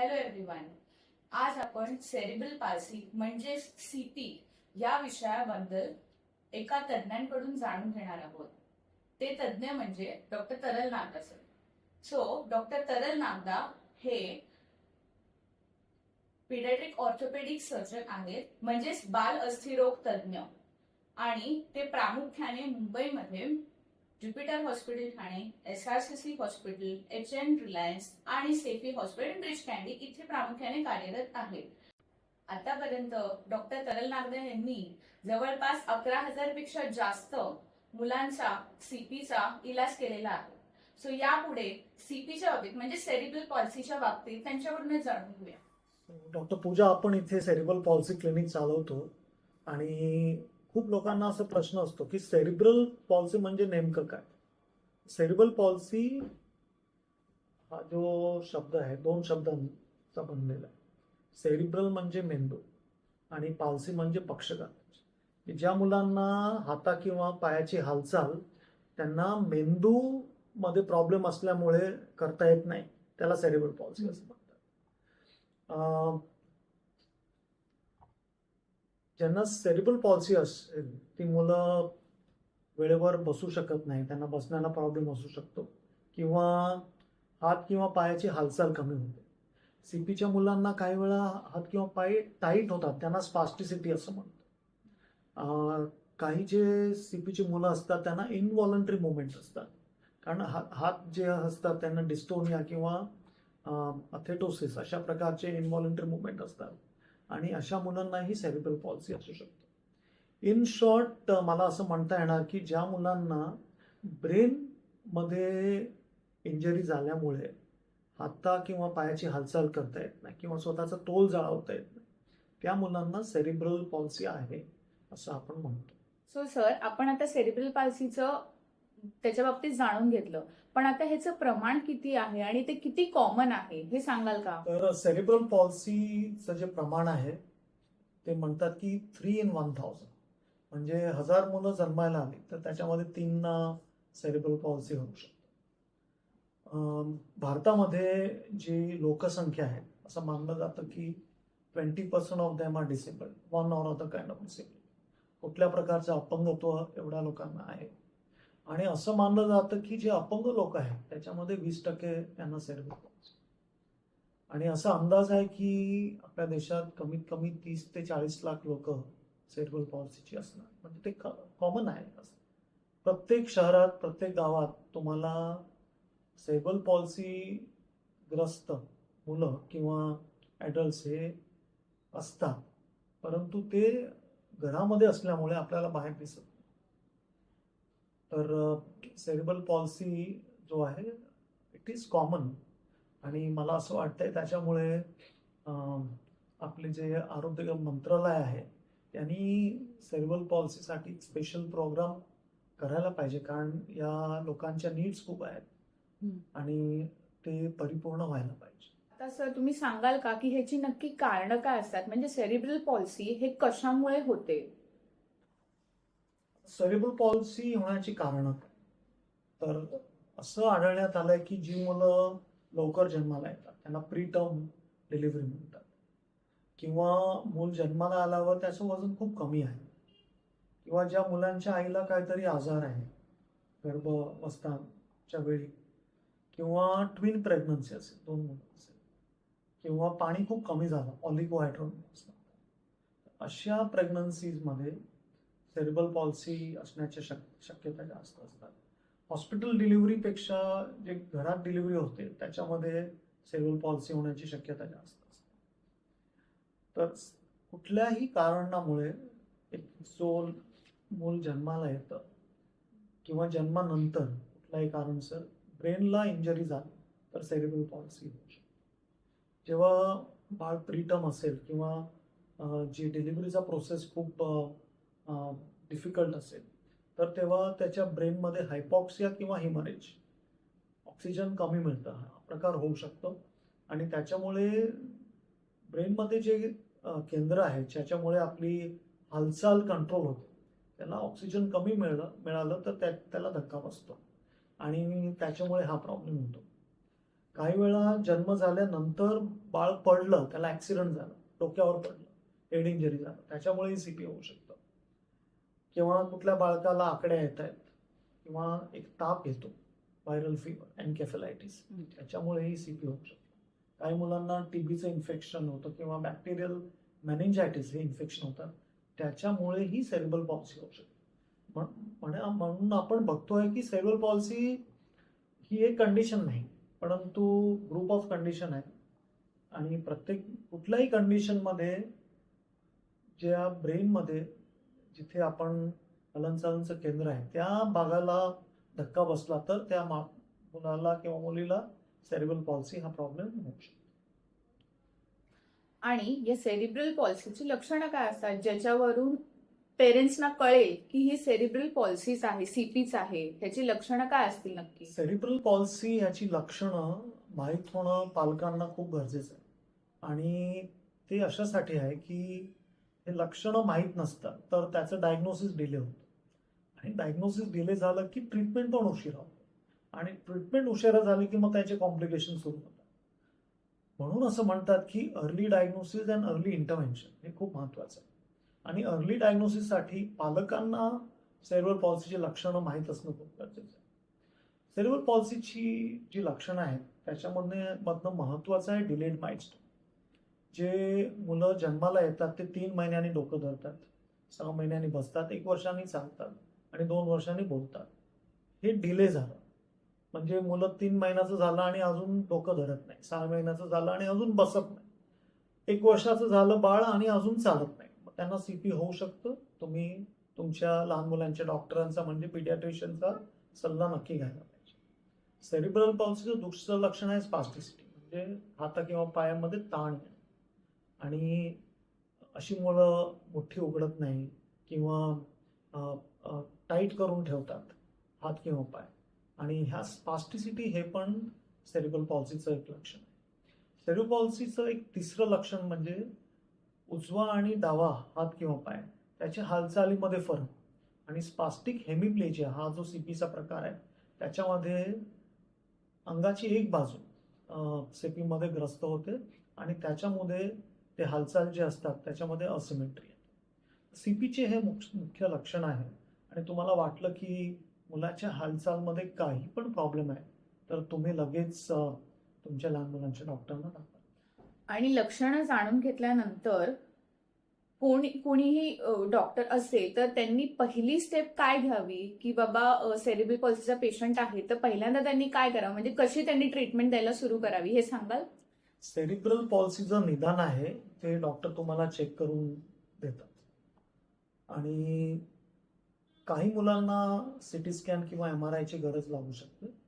Hello everyone आज आपण cerebral Parsi म्हणजे सीपी या विषयाबद्दल एका तज्ज्ञांकडून जाणून घेणार आहोत. ते तज्ज्ञ म्हणजे डॉक्टर तरल नागदा सर सो डॉक्टर तरल नागदा हे पिडॅट्रिक ऑर्थोपेडिक सर्जन आहेत. म्हणजेच बाल अस्थिरोग तज्ज्ञ. आणि ते प्रामुख्याने मुंबईमध्ये Jupiter hospital Thane S R C C hospital H N Reliance आणि सेफी हॉस्पिटल ब्रिज कॅन्डी इथे प्रामुख्याने कार्यरत आहेत. आतापर्यंत डॉक्टर तरल नागदे यांनी जवळपास अकरा हजारपेक्षा जास्त मुलांचा सीपीचा इलाज केलेला आहे. सो यापुढे सीपीच्या बाबतीत म्हणजे सेरिब्रल पॉलिसीच्या बाबतीत त्यांच्याकडून जाणून घेऊया. डॉक्टर पूजा आपण इथे सेरिब्रल पॉलिसी क्लिनिक चालवतो आणि खूप लोकांना असा प्रश्न असतो की सेरिब्रल पॉलिसी म्हणजे नेमकं काय? सेरिब्रल पॉलिसी हा जो शब्द आहे दोन शब्दांचा बनलेला आहे. सेरिब्रल म्हणजे मेंदू आणि पॉलिसी म्हणजे पक्षघात. की ज्या मुलांना हाता किंवा पायाची हालचाल त्यांना मेंदू मध्ये प्रॉब्लेम असल्यामुळे करता येत नाही. त्याला सेरिब्रल पॉलिसी असं म्हणतात. ज्यांना सेरिबल पॉलिसी अस ती मुलं वेळेवर बसू शकत नाही. त्यांना बसण्याला प्रॉब्लेम असू शकतो. किंवा हात किंवा पायाची हालचाल कमी होते. सीपीच्या मुलांना काही वेळा हात किंवा पाय टाईट होतात. त्यांना स्पास्टिसिटी असं म्हणतो. काही जे सीपीची मुलं असतात त्यांना इनव्हॉलंटरी मुवमेंट असतात. कारण हा हात जे असतात त्यांना डिस्टोनिया किंवा अथेटोसिस अशा प्रकारचे इनव्हॉलंटरी मुवमेंट असतात. आणि अशा मुलांनाही सेरिब्रल पॉलिसी असू शकतो. इन शॉर्ट मला असं म्हणता येणार की ज्या मुलांना ब्रेनमध्ये इंजरी झाल्यामुळे हाता किंवा पायाची हालचाल करता येत नाही किंवा स्वतःचा तोल जाळवता येत नाही त्या मुलांना सेरिब्रल पॉलिसी आहे असं आपण म्हणतो. सो सर आपण आता सेरिब्रल पॉलिसीचं त्याच्या बाबतीत जाणून घेतलं. पण आता ह्याचं प्रमाण किती आहे आणि ते किती कॉमन आहे हे सांगाल का? तर सेरिब्रल पॉलिसीचं जे प्रमाण आहे ते म्हणतात की थ्री इन वन थाउजंड म्हणजे हजार मुलं जन्मायला आली तर त्याच्यामध्ये तीनना सेरिब्रल पॉलिसी होऊ शकते. भारतामध्ये जी लोकसंख्या आहे असं मानलं जातं की twenty percent of them are disabled one or of the kind of disabled कुठल्या प्रकारचं अपंगत्व एवढ्या लोकांना आहे? आणि असं मानलं जातं की जे अपंग लोक आहेत त्याच्यामध्ये वीस टक्के त्यांना सेरिब्रल पॉलिसी आणि असा अंदाज आहे की आपल्या देशात कमीत कमी तीस ते चाळीस लाख लोक सेरिब्रल पॉलिसीची असणार. म्हणजे ते कॉमन आहे असं. प्रत्येक शहरात प्रत्येक गावात तुम्हाला सेबल पॉलिसी ग्रस्त मुलं किंवा ॲडल्ट्स हे असतात. परंतु ते घरामध्ये असल्यामुळे आपल्याला बाहेर दिसत तर सेरिब्रल पॉलिसी जो आहे इट इज कॉमन आणि मला असं वाटतंय त्याच्यामुळे आपले जे आरोग्य मंत्रालय आहे त्यांनी सेरिब्रल पॉलिसीसाठी स्पेशल प्रोग्राम करायला पाहिजे. कारण या लोकांच्या नीड्स खूप आहेत. आणि ते परिपूर्ण व्हायला पाहिजे. आता सर तुम्ही सांगाल का की ह्याची नक्की कारणं काय असतात? म्हणजे सेरिब्रल पॉलिसी हे कशामुळे होते? सेरिब्रल पॉलिसी होण्याची कारणं. तर असं आढळण्यात आलंय की जी मुलं लवकर जन्माला येतात त्यांना प्री टर्म डिलिव्हरी म्हणतात. किंवा मूल जन्माला आल्यावर त्याचं वजन खूप कमी आहे. किंवा ज्या मुलांच्या आईला काहीतरी आजार आहे गर्भावस्थाच्या वेळी किंवा ट्विन प्रेग्नन्सी असेल दोन मुलं असेल किंवा पाणी खूप कमी झालं ऑलिगोहायड्रोनिस अशा प्रेग्नन्सीजमध्ये सेरिबल पॉलिसी असण्याच्या शक शक्यता जास्त असतात. हॉस्पिटल डिलिव्हरीपेक्षा जे घरात डिलिव्हरी होते त्याच्यामध्ये सेरिबल पॉलिसी होण्याची शक्यता जास्त असते. तर कुठल्याही कारणामुळे एक जो मूल जन्माला येतं किंवा जन्मानंतर कुठल्याही कारणसर ब्रेनला इंजरी झाली तर सेरिबल पॉलिसी होऊ शकते. जेव्हा बाळ प्रीटम असेल किंवा जी डिलिव्हरीचा प्रोसेस खूप डिफिकल्ट असेल. तर तेव्हा त्याच्या ब्रेनमध्ये हायपॉक्सिया किंवा हिमरेज ऑक्सिजन कमी मिळतं. हा प्रकार होऊ शकतो. आणि त्याच्यामुळे ब्रेनमध्ये जे केंद्र आहे ज्याच्यामुळे आपली हालचाल कंट्रोल होते त्याला ऑक्सिजन कमी मिळलं मिळालं तर त्या त्याला धक्का बसतो. आणि त्याच्यामुळे हा प्रॉब्लेम होतो. काही वेळा जन्म झाल्यानंतर बाळ पडलं त्याला ॲक्सिडंट झालं डोक्यावर पडलं हेड इंजरी झालं त्याच्यामुळेही सी पी होऊ शकतो. किंवा कुठल्या बाळकाला आकड्या येत आहेत किंवा एक ताप येतो व्हायरल फिवर अँकेफेलायटिस. त्याच्यामुळेही सीपी होऊ शकतं. काही मुलांना टीबीचं इन्फेक्शन होतं किंवा बॅक्टेरियल मेनिंजायटिस हे इन्फेक्शन होतं त्याच्यामुळेही सेरेबल पॉलिसी होऊ शकते. म्हण- म्हणे- म्हणून आपण बघतोय की सेरेबल पॉलिसी ही एक कंडिशन नाही परंतु ग्रुप ऑफ कंडिशन आहे. आणि प्रत्येक कुठल्याही कंडिशनमध्ये ज्या ब्रेनमध्ये जिथे आपण हलनचलनचं केंद्र आहे त्या भागाला धक्का बसला तर त्या मा मुलाला किंवा मुलीला सेरेबल पॉलिसी हा प्रॉब्लेम होऊ शकतो. आणि या सेरिब्रल पॉलिसीची लक्षणं काय असतात? ज्याच्यावरून पेरेंट्सना कळेल की ही सेरिब्रल पॉलिसीच आहे सीपीच आहे ह्याची लक्षणं काय असतील नक्की? सेरिब्रल पॉलिसी ह्याची लक्षणं माहीत होणं पालकांना खूप गरजेचं आहे. आणि ते अशासाठी आहे की हे लक्षणं माहीत नसतात. तर त्याचं डायग्नोसिस डिले होतं. आणि डायग्नोसिस डिले झालं की ट्रीटमेंट पण उशिरा होतो. आणि ट्रीटमेंट उशिरा झाली की मग त्याचे कॉम्प्लिकेशन सुरू होतात. म्हणून असं म्हणतात की early diagnosis and early intervention हे खूप महत्त्वाचं आहे. आणि अर्ली डायग्नोसिससाठी पालकांना सेरिब्रल पॉलिसीची लक्षणं माहीत असणं खूप गरजेचं आहे. सेरिब्रल पॉलिसीची जी लक्षणं आहेत त्याच्यामधून मधनं महत्त्वाचं आहे डिलेड माइलस्टोन जे मुलं जन्माला येतात ते तीन महिन्यांनी डोकं धरतात सहा महिन्यांनी बसतात एक वर्षांनी सांगतात आणि दोन वर्षांनी बोलतात. हे डिले झालं. म्हणजे मुलं तीन महिन्याचं झालं आणि अजून डोकं धरत नाही. सहा महिन्याचं झालं आणि अजून बसत नाही. एक वर्षाचं झालं बाळ आणि अजून चालत नाही. मग त्यांना सीपी होऊ शकतं. तुम्ही तुमच्या लहान मुलांच्या डॉक्टरांचा म्हणजे पिडियाट्रिशियनचा सल्ला नक्की घ्यायला पाहिजे. सेरिब्रल पॉलिसीचं दुसरं लक्षण आहे स्पास्टिसिटी म्हणजे हाता किंवा पायामध्ये ताण येणं. आणि अशी मुलं मुठ्ठी उघडत नाही किंवा टाईट करून ठेवतात हात किंवा पाय. आणि ह्या स्पास्टिसिटी हे पण सेरिबल पॉलिसीचं एक लक्षण आहे. सेरिबल पॉलिसीचं एक तिसरं लक्षण म्हणजे उजवा आणि डावा हात किंवा पाय त्याच्या हालचालीमध्ये फरक. आणि स्पास्टिक हेमिप्लेजिया हा जो सीपीचा प्रकार आहे त्याच्यामध्ये अंगाची एक बाजू सेपीमध्ये ग्रस्त होते आणि त्याच्यामध्ये ते हालचाल जे असतात त्याच्यामध्ये असिमेट्री आहे. सीपीचे हे मुख्य मुख्य लक्षण आहे. आणि तुम्हाला वाटलं की मुलाच्या हालचालमध्ये काही पण प्रॉब्लेम आहे तर तुम्ही लगेच तुमच्या लहान मुलांच्या डॉक्टरना दाखवा. आणि लक्षणं जाणून घेतल्यानंतर कोणी कोणीही डॉक्टर असेल तर त्यांनी पहिली स्टेप काय घ्यावी? की बाबा सेरिब्रल पॉलिसीचा पेशंट आहे तर पहिल्यांदा त्यांनी काय करावं? म्हणजे कशी त्यांनी ट्रीटमेंट द्यायला सुरू करावी? हे सांगाल? सेरिब्रल पॉलिसीचं निदान आहे ते डॉक्टर तुम्हाला चेक करून देतात. आणि काही मुलांना सिटी स्कॅन किंवा एम आर आयची गरज लागू शकते.